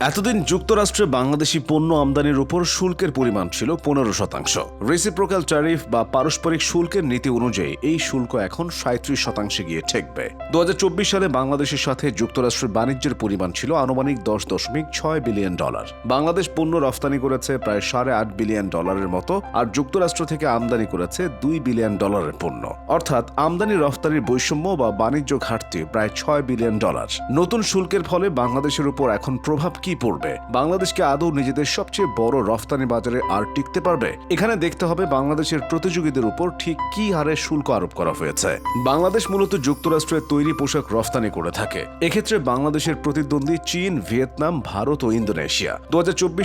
এতদিন যুক্তরাষ্ট্রে বাংলাদেশি পণ্য আমদানির উপর শুল্কের পরিমাণ ছিল পনেরো শতাংশ। রেসিপ্রোকাল ট্যারিফ বা পারস্পরিক শুল্কের নীতি অনুযায়ী এই শুল্ক এখন সাঁত্রিশ শতাংশে গিয়ে ঠেকবে। দু হাজার চব্বিশ সালে বাংলাদেশের সাথে যুক্তরাষ্ট্রের বাণিজ্যের পরিমাণ ছিল আনুমানিক দশ দশমিক ছয় বিলিয়ন ডলার। বাংলাদেশ পণ্য রফতানি করেছে প্রায় সাড়ে আট বিলিয়ন ডলারের মতো আর যুক্তরাষ্ট্র থেকে আমদানি করেছে দুই বিলিয়ন ডলারের পণ্য। অর্থাৎ আমদানি রফতানির বৈষম্য বা বাণিজ্য ঘাটতি প্রায় ছয় বিলিয়ন ডলার। নতুন শুল্কের ফলে বাংলাদেশের উপর এখন প্রভাব কি পড়বে? বাংলাদেশকে আদৌ নিজেদের সবচেয়ে বড় রফতানি বাজারে আর টিকতে পারবে? এখানে দেখতে হবে বাংলাদেশের প্রতিযোগীদের উপর ঠিক কি হারে শুল্ক আরোপ করা হয়েছে। বাংলাদেশ মূলত যুক্তরাষ্ট্রের তৈরি পোশাক রফতানি করে থাকে। এক্ষেত্রে বাংলাদেশের প্রতিদ্বন্দ্বী চীন, ভিয়েতনাম, ভারত ও ইন্দোনেশিয়া। দু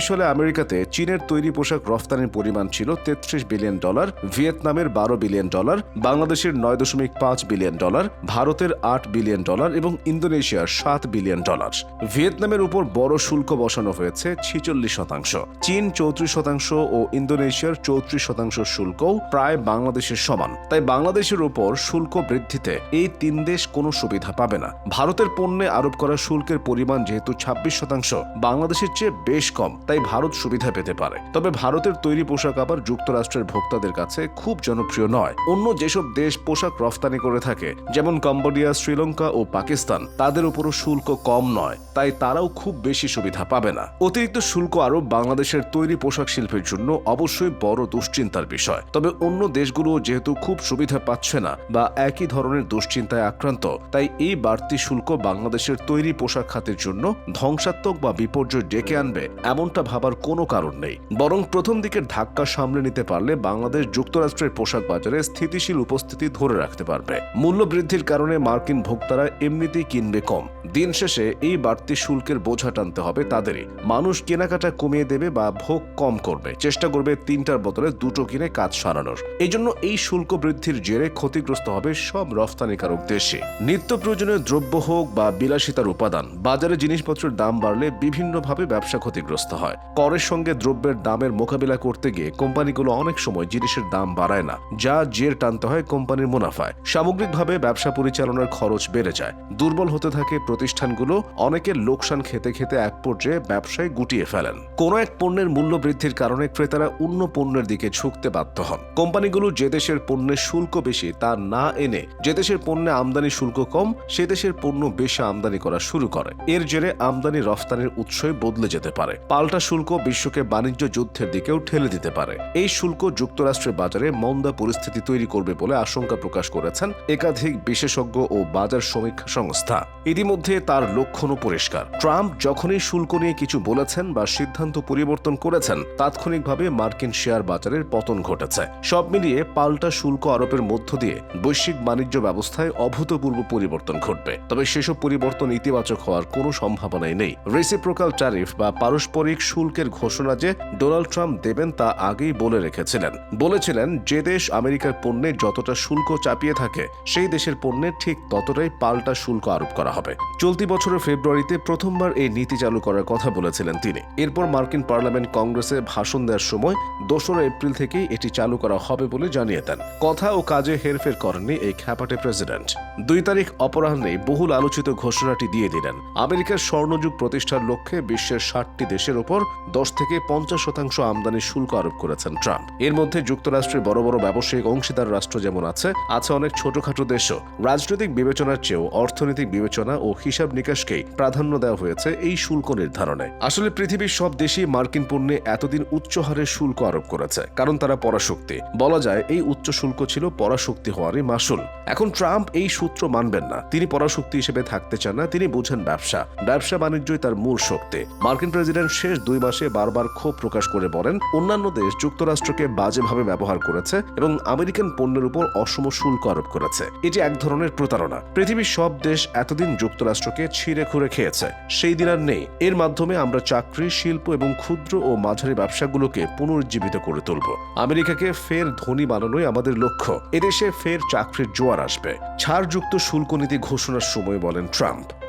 সালে আমেরিকাতে চীনের তৈরি পোশাক রফতানির পরিমাণ ছিল তেত্রিশ বিলিয়ন ডলার, ভিয়েতনামের বারো বিলিয়ন ডলার, বাংলাদেশের নয় দশমিক পাঁচ বিলিয়ন ডলার, ভারতের আট বিলিয়ন ডলার এবং ইন্দোনেশিয়ার সাত বিলিয়ন ডলার। ভিয়েতনামের উপর বড় শুল্ক বসানো হয়েছে ছিচল্লিশ শতাংশ। চীন চৌত্রিশ শতাংশ ও ইন্দোনেশিয়ার চৌত্রিশ শতাংশ শুল্কও প্রায় বাংলাদেশের সমান। তাই বাংলাদেশের উপর শুল্ক বৃদ্ধিতে এই তিন দেশ কোনো সুবিধা পাবে না। ভারতের পণ্যে আরোপ করা শুল্কের পরিমাণ যেহেতু ছাব্বিশ শতাংশ, বাংলাদেশের চেয়ে বেশ কম, তাই ভারত সুবিধা পেতে পারে। তবে ভারতের তৈরি পোশাক আবার যুক্তরাষ্ট্রের ভোক্তাদের কাছে খুব জনপ্রিয় নয়। অন্য যেসব দেশ পোশাক রফতানি করে থাকে, যেমন কম্বোডিয়া, শ্রীলঙ্কা ও পাকিস্তান, তাদের উপরও শুল্ক কম নয়। তাই তারাও খুব বেশি সুবিধা পাবে না। অতিরিক্ত শুল্ক আরোপ বাংলাদেশের তৈরি পোশাক শিল্পের জন্য অবশ্যই বড় দুশ্চিন্তার বিষয়। তবে অন্য দেশগুলো যেহেতু খুব সুবিধা পাচ্ছে না বা একই ধরনের দুশ্চিন্তায় আক্রান্ত, তাই এই বাড়তি শুল্ক বাংলাদেশের তৈরি পোশাক খাতের জন্য ধ্বংসাত্মক বা বিপর্যয় ডেকে আনবে এমনটা ভাবার কোনো কারণ নেই। বরং প্রথম দিকের ধাক্কা সামলে নিতে পারলে বাংলাদেশ যুক্তরাষ্ট্রের পোশাক বাজারে স্থিতিশীল উপস্থিতি ধরে রাখতে পারবে। মূল্য বৃদ্ধির কারণে মার্কিন ভোক্তারা এমনিতেই কিনবে কম। দিন শেষে এই বাড়তি শুল্কের বোঝা টানতে হবে। তাদেরই। মানুষ কেনাকাটা কমিয়ে দেবে বা ভোগ কম করবে। চেষ্টা করবে তিনটার বদলে দুটো কিনে কাজ সারানোর। এই জন্য এই শুল্ক বৃদ্ধির জেরে ক্ষতিগ্রস্ত হবে সব রফতানিকারক দেশে। নিত্য প্রয়োজনীয় দ্রব্য হোক বা বিলাসিতার উপাদান, বাজারে জিনিসপত্রের দাম বাড়লে বিভিন্নভাবে ব্যবসা ক্ষতিগ্রস্ত হয়। করের সঙ্গে দ্রব্যের দামের মোকাবিলা করতে গিয়ে কোম্পানিগুলো অনেক সময় জিনিসের দাম বাড়ায় না, যা জের টানতে হয় কোম্পানির মুনাফায়। সামগ্রিকভাবে ব্যবসা পরিচালনার খরচ বেড়ে যায়। দুর্বল হতে থাকে প্রতিষ্ঠানগুলো অনেকের লোকসান খেতে খেতে এক পর্যায়ে ব্যবসায় গুটিয়ে ফেলেন। কোনো এক পণ্যের মূল্য বৃদ্ধির কারণে ক্রেতারা অন্য পণ্যের দিকে ঝুঁকতে বাধ্য হন। কোম্পানিগুলো যে দেশের পণ্যের শুল্ক বেশি তা না এনে যে দেশের পণ্যে আমদানি শুল্ক কম, সে দেশের পণ্য বেশি আমদানি করা শুরু করে। এর জেরে আমদানি রফতানির উৎসই বদলে যেতে পারে। পাল্টা শুল্ক বিশ্বকে বাণিজ্য যুদ্ধের দিকেও ঠেলে দিতে পারে। এই শুল্ক যুক্তরাষ্ট্রের বাজারে মন্দা পরিস্থিতি তৈরি করবে বলে আশঙ্কা প্রকাশ করেছেন একাধিক বিশেষজ্ঞ ও বাজার সমীক্ষা সংস্থা। ইতিমধ্যে তার লক্ষণও পরিষ্কার। ট্রাম্প যখনই শুল্ক নিয়ে কিছু বলেছেন বা সিদ্ধান্ত পরিবর্তন করেছেন, তাৎক্ষণিকভাবে মার্কিন শেয়ার বাজারের পতন ঘটেছে। সব মিলিয়ে পাল্টা শুল্ক আরোপের মধ্য দিয়ে বৈশ্বিক বাণিজ্য ব্যবস্থায় অভূতপূর্ব পরিবর্তন ঘটবে। তবে সেসব পরিবর্তন ইতিবাচক হওয়ার কোনো সম্ভাবনাই নেই। রেসিপ্রোকাল ট্যারিফ বা পারস্পরিক শুল্কের ঘোষণা যে ডোনাল্ড ট্রাম্প দেবেন তা আগেই বলে রেখেছিলেন। বলেছিলেন, যে দেশ আমেরিকার পণ্যে যতটা শুল্ক চাপিয়ে থাকে, সেই দেশের পণ্যে ঠিক ততটাই পাল্টা শুল্ক আরোপ করা হবে। চলতি বছরের ফেব্রুয়ারিতে প্রথমবার এই নীতি চালু করার কথা বলেছিলেন তিনি। এরপর মার্কিন পার্লামেন্ট কংগ্রেসে ভাষণ দেওয়ার সময় দোসরা এপ্রিল থেকেই এটি চালু করা হবে বলে জানিয়ে দেন। কথা ও কাজে হেরফের করেননি এই খ্যাপাটে প্রেসিডেন্ট। দুই তারিখ অপরাহ্নে বহুল আলোচিত ঘোষণাটি দিয়ে দিলেন। আমেরিকার স্বর্ণযুগ প্রতিষ্ঠার লক্ষ্যে বিশ্বের ষাটটি দেশের ওপর দশ থেকে পঞ্চাশ শতাংশ আমদানি শুল্ক আরোপ করেছেন ট্রাম্প। এর মধ্যে যুক্তরাষ্ট্রের বড় বড় ব্যবসায়িক অংশীদার রাষ্ট্র যেমন আছে আছে অনেক ছোটখাটো দেশও। রাজনৈতিক বিবেচনার চেয়েও অর্থনৈতিক বিবেচনা ও হিসাব নিকাশকেই প্রাধান্য দেওয়া হয়েছে এই শুল্ক নির্ধারণে। আসলে পৃথিবীর সব দেশই মার্কিন পণ্যে এতদিন উচ্চ হারে শুল্ক আরোপ করেছে, কারণ তারা পরাশক্তি। বলা যায়, এই উচ্চ শুল্ক ছিল পরাশক্তি হওয়ারই মাসুল। এখন ট্রাম্প এই সূত্র মানবেন না। তিনি পরাশক্তি হিসেবে থাকতে চান না, তিনি বুঝেন ব্যবসা। ব্যবসা বাণিজ্যই তার মূল শক্তি। মার্কিন প্রেসিডেন্ট শেষ দুই মাসে বারবার ক্ষোভ প্রকাশ করে বলেন, অন্যান্য দেশ যুক্তরাষ্ট্রকে বাজেভাবে ব্যবহার করেছে এবং আমেরিকান পণ্যের উপর অসম শুল্ক আরোপ করেছে। এটি এক ধরনের প্রতারণা। পৃথিবীর সব দেশ এতদিন যুক্তরাষ্ট্রকে ছিঁড়ে খুঁড়ে খেয়েছে। সেই দিন আর নেই। এর মাধ্যমে আমরা চাকরি, শিল্প এবং ক্ষুদ্র ও মাঝারি ব্যবসাগুলোকে পুনরুজ্জীবিত করে তুলব। আমেরিকাকে ফের ধনী বানানোই আমাদের লক্ষ্য। এদেশে ফের চাকরির জোয়ার আসবে। ছাড়যুক্ত শুল্ক নীতি ঘোষণার সময় বলেন ট্রাম্প।